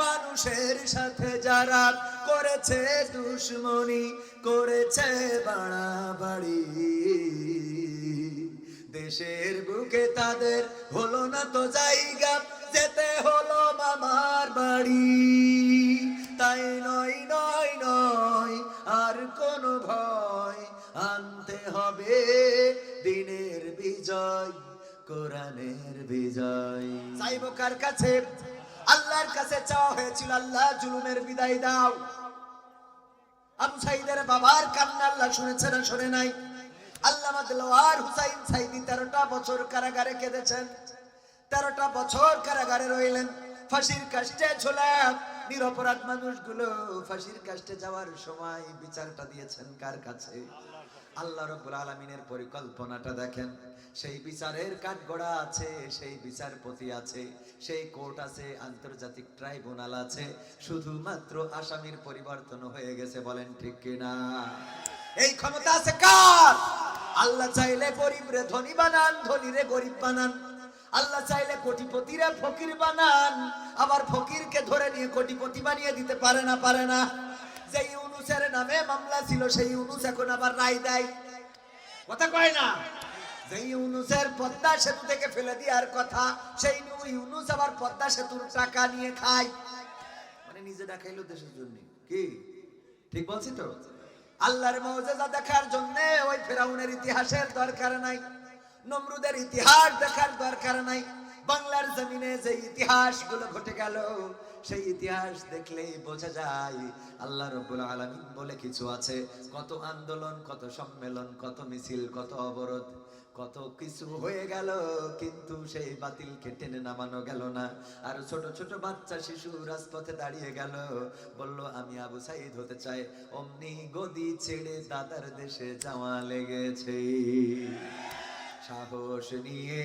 মানুষের সাথে যারা করেছে দুশ্মনী, করেছে বাড়াবাড়ি। দেশের বুকে তাদের হলো না তো জায়গা, যেতে হলো মামার বাড়ি। তাই নয় নয় নয়, আর কোনো ভয় আনতে হবে। দিনের বিজয়, কোরআনের বিজয়। চাইব কার কাছে? আল্লাহর কাছে চাওয়া হয়েছিল, আল্লাহ জুলুমের বিদায় দাও। আবু সাইদের বাবার কান্না আল্লাহ শুনেছে না শুনে নাই? হুসাইন সাইদি তেরোটা বছর কারাগারে কেঁদেছেন। তেরোটা বছর কারাগারে রইলেন। ফাঁসির কাষ্টে ঝোলা নিরপরাধ মানুষগুলো ফাঁসির কাষ্টে যাওয়ার সময় বিচারটা দিয়েছেন কার কাছে? আল্লাহ রব্বুল আলমিনের পরিকল্পনাটা দেখেন। সেই বিচারের কাঠগড়া আছে, সেই বিচারপতি আছে, সেই কোর্ট আছে, আন্তর্জাতিক ট্রাইব্যুনাল আছে, শুধুমাত্র আসামির পরিবর্তন হয়ে গেছে বলেন ঠিক কিনা? এই ক্ষমতা আছে কার? আল্লাহ চাইলে গরিব রে ধনী বানান, ধনী রে গরিব বানান। আল্লাহ চাইলে কোটিপতিরে ফকির বানান। আবার ফকিরকে ধরে নিয়ে কোটিপতি বানিয়ে দিতে পারে না পারে না। যেই ইউনুসের নামে মামলা ছিল সেই ইউনুস এখন আবার রায় দেয়। কথা কয় না। যেই ইউনুসের পদ্মা সেতু থেকে ফেলে দেওয়ার কথা সেই ইউনুস আবার পদ্মা সেতুর টাকা নিয়ে খায়। মানে নিজে দেখাইলো দেশের জন্য। কি? ঠিক বলছি তো? আল্লাহর মৌজেজা দেখার জন্য ওই ফেরাউনের ইতিহাসের দরকার নাই নমরুদের ইতিহাস দেখার দরকার নাই। বাংলার জমিনে যে ইতিহাসগুলো ঘটে গেল, সেই ইতিহাস দেখলেই বোঝা যায়, আল্লাহ রব্বুল আলামিন বলে কিছু আছে। কত আন্দোলন, কত সম্মেলন, কত মিছিল, কত অবরোধ, কত কিছু হয়ে গেল, কিন্তু সেই বাতিলকে টেনে নামানো গেল না। আর ছোট ছোট বাচ্চা শিশু রাজপথে দাঁড়িয়ে গেল, বলল, আমি আবু সাইদ হতে চাই। অমনি গদি ছেড়ে দাদার দেশে যাওয়া লেগেছে। সাহস নিয়ে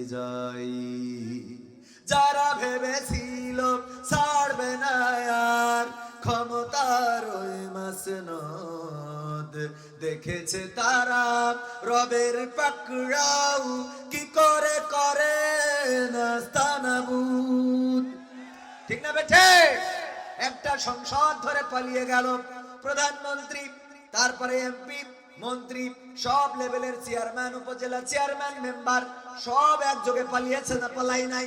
বিজয় যারা ভেবেছিল ছাড়বে না আর ক্ষমতার ওই মাসনদ। দেখেছে তারা রবের পাকড়াও কি করে করে ঠিক না বেঠে? একটা সংসদ ধরে পালিয়ে গেল প্রধানমন্ত্রী, তারপরে এমপি। মন্ত্রী, সব লেভেলের চেয়ারম্যান, উপজেলা চেয়ারম্যান, মেম্বার, সব একযোগে পালিয়েছে না পালাই নাই।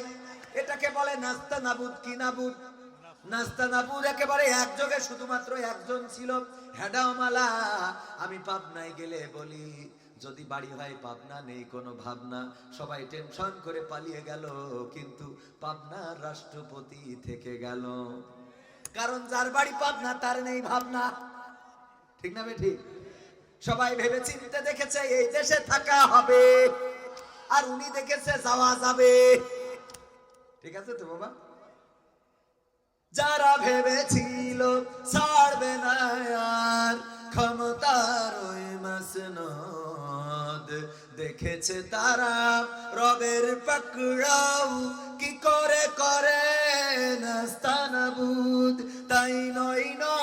এটাকে বলে নাস্তা নাবুদ কি নাবুদ? নাস্তা নাবুদ একেবারে একযোগে শুধুমাত্র একজন ছিল। হেডাওমালা আমি পাবনায় গেলে বলি, যদি বাড়ি হয় পাবনা নেই কোনো ভাবনা। সবাই টেনশন করে পালিয়ে গেল, কিন্তু পাবনার রাষ্ট্রপতি থেকে গেল। কারণ যার বাড়ি পাবনা, তার নেই ভাবনা। ঠিক না বে ঠিক সবাই ভেবে চিন্তে দেখেছে এই দেশে থাকা হবে। আর উনি দেখেছে যাওয়া যাবে। ঠিক আছে তো, বাবা? যারা ভেবেছিল ছাড়বে না আর ক্ষমতার ওই মাসনদ, দেখেছে তারা রবের পাকড়াও কি করে করে। নাস্তানাবুদ তাই নয় নয়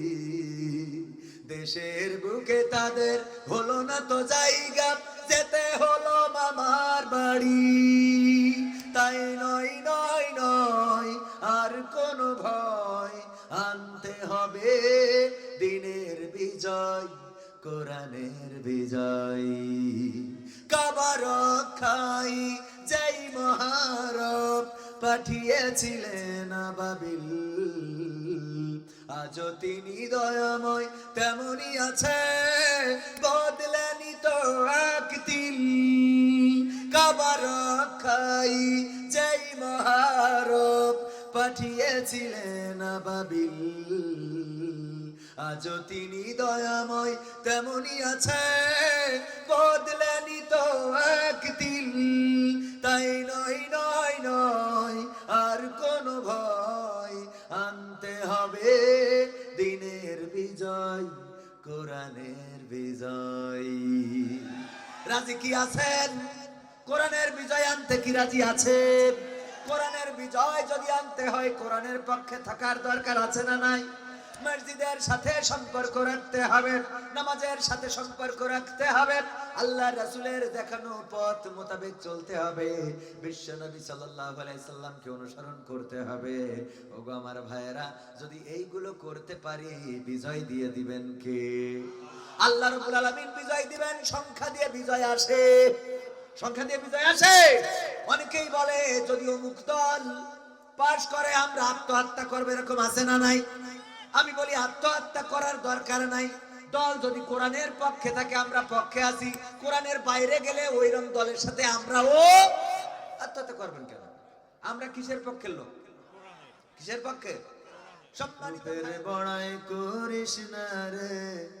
দেশের বুকে তাদের হলো না তো জায়গা, যেতে হলো মামার বাড়ি। তাই নয় নয় নয়, আর কোনো ভয় আনতে হবে। দিনের বিজয়, কোরআনের বিজয়। কাবার খাই যেই মহারব পাঠিয়েছিলেন আবাবিল। আজও তিনি দয়াময় তেমনই আছে। বদলেনি তো এক তিল কাবার খাই যেই মহারব পাঠিয়েছিলেন আবাবিল। আজও তিনি দয়াময় তেমনই আছে। বদলেনি তো রাজি কি আছেন? কোরআনের বিজয় আনতে কি রাজি আছেন? কোরআনের বিজয় যদি আনতে হয়, কোরআনের পক্ষে থাকার দরকার আছে না নাই? মসজিদের সাথে সম্পর্ক রাখতে হবে, নামাজের সাথে সম্পর্ক রাখতে হবে আল্লাহ রাসূলের দেখানো পথ মোতাবেক চলতে হবে, বিশ্ব নবী সাল্লামকে অনুসরণ করতে হবে। ওগো আমার ভাইয়েরা, যদি এইগুলো করতে পারি, বিজয় দিয়ে দিবেন কে? আল্লাহ রাব্বুল আলামিন বিজয় দিবেন সংখ্যা দিয়ে বিজয় আসে। সংখ্যা দিয়ে বিজয় আসে। অনেকেই বলে যদি অমুক দল পাশ করে আমরা আত্মহত্যা করব এরকম আছে না নাই? আমি বলি আত্মহত্যা করার দরকার নাই। দল যদি কোরআনের পক্ষে থাকে আমরা পক্ষে আছি। কোরআনের বাইরে গেলে ওইরকম দলের সাথে আমরাও আত্মহত্যা করবেন কেন? আমরা কিসের পক্ষের লোক? কিসের পক্ষে? সম্মানিত বড়াই করিস না রে।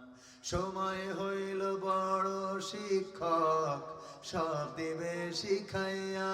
সময় হইল বড় শিক্ষক সব দিবে শিখাইয়া।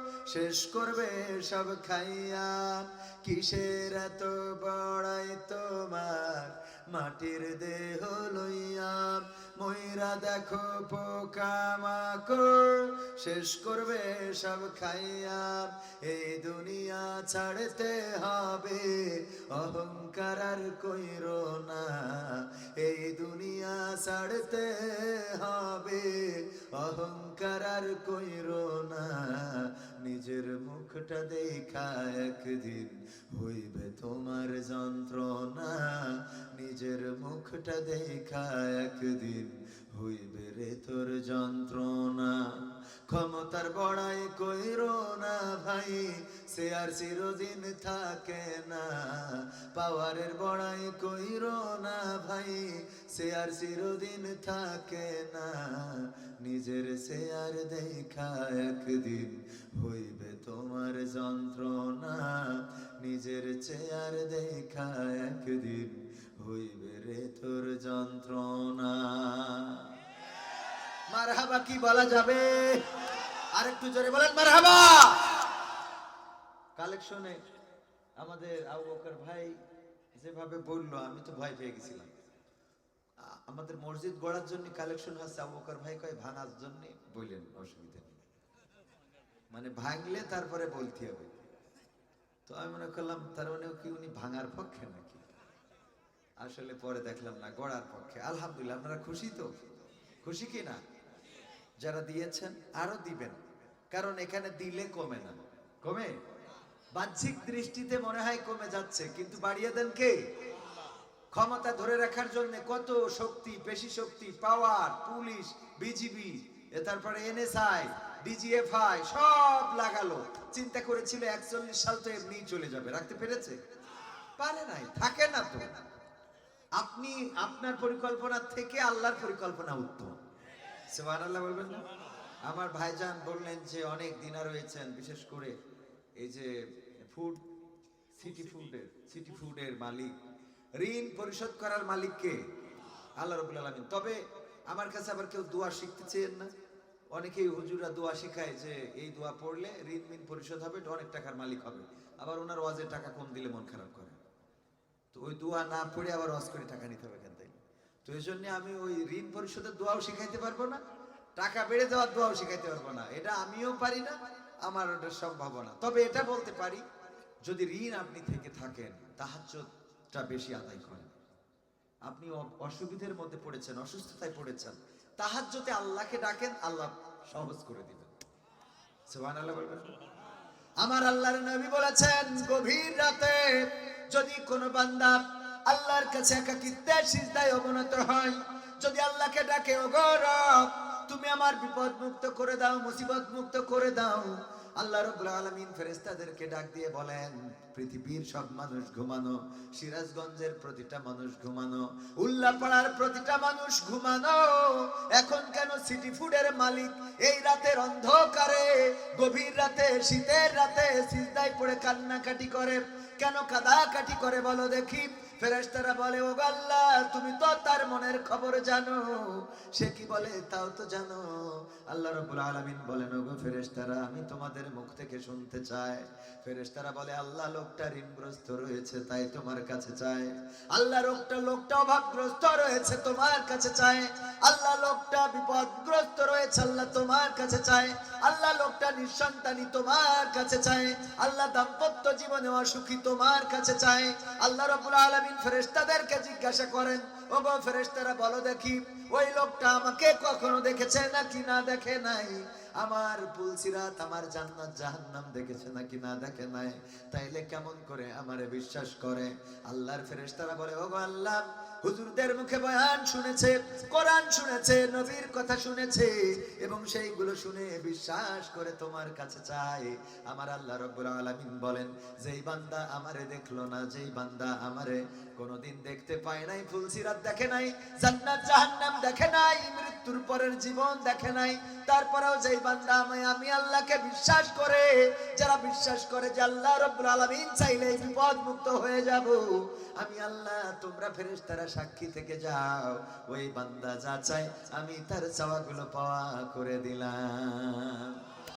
শেষ করবে সব খাইয়া। কিসের এত বড়াই তোমার? মাটির দেহ লইয়া। ময়রা দেখো পোকা মাকড়। শেষ করবে সব খাইয়া। এই দুনিয়া ছাড়তে হবে। অহংকার আর কইর না। এই দুনিয়া ছাড়তে হবে। অহংকার আর কইর না। নিজের মুখটা দেখা একদিন হইবে তোমার যন্ত্রণা। নিজের মুখটা দেখা একদিন হইবে রে তোর যন্ত্রণা। ক্ষমতার বড়াই কইর না ভাই সে আর চিরদিন থাকে না। পাওয়ারের বড়াই কইর না ভাই, সে আর চিরদিন থাকে না। নিজের সে আর দেখা একদিন হইবে তোমার যন্ত্রণা। নিজের চেয়ার দেখা একদিন হইবে রে তোর যন্ত্রণা। মারহাবা কি বলা যাবে? আর একটু জোরে বলেন মারহাবা। কালেকশনে আমাদের আবু বকর ভাই যেভাবে বলল, আমি তো ভয় পেয়ে গেছিলাম। আমাদের মসজিদ গড়ার জন্য কালেকশন হচ্ছে আবু বকর ভাই কয়, ভাঙার জন্য বললেন অসুবিধা নেই। মানে ভাঙলে তারপরে বলতে হবে। তো আমি মনে করলাম, তার মানে কি উনি ভাঙার পক্ষে নাকি? আসলে পরে দেখলাম না, গড়ার পক্ষে। আলহামদুলিল্লাহ, আপনারা খুশি তো? খুশি কি না? যারা দিয়েছেন, আরও দিবেন। কারণ এখানে দিলে কমে না। কমে? বাহ্যিক দৃষ্টিতে মনে হয় কমে যাচ্ছে, কিন্তু বাড়িয়ে দেন কে? ক্ষমতা ধরে রাখার জন্য কত শক্তি পেশি শক্তি পাওয়ার পুলিশ বিজিবি তারপরে এনএসআই ডিজিএফআই সব লাগালো। চিন্তা করেছিল একচল্লিশ সাল তো এমনি চলে যাবে, রাখতে পেরেছে? পারে নাই, থাকে না তো। আপনি আপনার পরিকল্পনা থেকে আল্লাহর পরিকল্পনা উত্তম। সুবহানাল্লাহ বলবেন না? আমার ভাইজান বললেন যে অনেক দিনা রয়েছেন, বিশেষ করে এই যে ফুড সিটি ফুডের সিটি ফুডের মালিক। ঋণ পরিশোধ করার মালিক কে আল্লাহ রবুল আলমিন। তবে আমার কাছে আবার কেউ দোয়া শিখতে চেয়েন না। অনেকেই হুজুরা দোয়া শিখায় যে এই দোয়া পড়লে ঋণ মিন পরিশোধ হবে অনেক টাকার মালিক হবে। আবার ওনার ওয়াজের টাকা কম দিলে মন খারাপ করে। তো ওই দোয়া না পড়ে আবার ওয়াজ করে টাকা নিতে হবে কেন তাই তো এই জন্য আমি ওই ঋণ পরিশোধের দোয়াও শিখাইতে পারব না টাকা বেড়ে দেওয়ার দোয়াও শিখাইতে পারব না। এটা আমিও পারি না আমার ওটা সম্ভাবনা তবে এটা বলতে পারি যদি ঋণ আপনি থেকে থাকেন, তাহাজ্জুদটা বেশি আদায় করেন। আপনি অসুবিধার মধ্যে পড়েছেন, অসুস্থতায় পড়েছেন, তাহাজ্জুদে আল্লাহকে ডাকেন, আল্লাহ সহজ করে দিবেন। সুবহানাল্লাহ বলবেন। আমার আল্লাহর নবী বলেছেন, গভীর রাতে যদি কোনো বান্দা আল্লাহর কাছে একাকিত্বে সিজদায় অবনত হয়, যদি আল্লাহকে ডাকে ও গৌরব তুমি আমার বিপদ মুক্ত করে দাও মুসিবত মুক্ত করে দাও আল্লাহ রব্বুল আলামিন ফেরেশতাদেরকে ডাক দিয়ে বলেন, পৃথিবীর সব মানুষ ঘুমানো, সিরাজগঞ্জের প্রতিটা মানুষ ঘুমানো, উল্লাপাড়ার প্রতিটা মানুষ ঘুমানো, এখন কেন সিটি ফুডের মালিক? এই রাতের অন্ধকারে, গভীর রাতে, শীতের রাতে সিজদায় পড়ে কান্নাকাটি করে, কেন কাদাকাটি করে বলো দেখি? ফেরেশতারা বলে ও আল্লাহ, তুমি তো তার মনের খবর জানো। সে কি বলে? তাও তো জানো। আল্লাহ রাব্বুল আলামিন বলেন, ওগো ফেরেশতারা, আমি তোমাদের মুখ থেকে শুনতে চাই। ফেরেশতারা বলে, আল্লাহ লোকটা ঋণগ্রস্ত রয়েছে, তাই তোমার কাছে চায় আল্লাহ লোকটা লোকটা অভাবগ্রস্ত রয়েছে, তোমার কাছে চায় আল্লাহ লোকটা বিপদগ্রস্ত রয়েছে, আল্লাহ তোমার কাছে চায় আল্লাহ লোকটা নিঃসন্তানী তোমার কাছে চায় আল্লাহ দাম্পত্য জীবনে অসুখী তোমার কাছে চায় আল্লাহ রাব্বুল আলামিন ফেরেশতাদেরকে জিজ্ঞাসা করেন ও গো ফেরেস্তারা বলো দেখি, ওই লোকটা আমাকে কখনো দেখেছে নাকি না দেখে নাই? আমার পুলসিরাত আমার জান্নাত জাহান্নাম দেখেছে নাকি না দেখে নাই? তাইলে কেমন করে আমারে বিশ্বাস করে? আল্লাহর ফেরেস্তারা বলে ও গো আল্লাহ হুজুরদের মুখে বয়ান শুনেছে, কোরআন শুনেছে, নবীর কথা শুনেছে, এবং সেইগুলো শুনে বিশ্বাস করে তোমার কাছে চায়। আমার আল্লাহ রব্বুল আলামিন বলেন, যেই বান্দা আমারে দেখল না, যেই বান্দা আমারে কোনোদিন দেখতে পায় নাই ফুলসিরাত দেখে নাই, জান্নাত, জাহান্নাম দেখে নাই, মৃত্যুর পরের জীবন দেখে নাই, তারপরেও যেই বান্দা আমি আমি আল্লাহকে বিশ্বাস করে, যারা বিশ্বাস করে যে আল্লাহ রব্বুল আলামিন চাইলে বিপদ মুক্ত হয়ে যাব, আমি আল্লাহ, তোমরা ফেরেশতারা সাক্ষী থেকে যাও। ওই বান্দা যা চাই আমি তার চাওয়াগুলো পাওয়া করে দিলাম।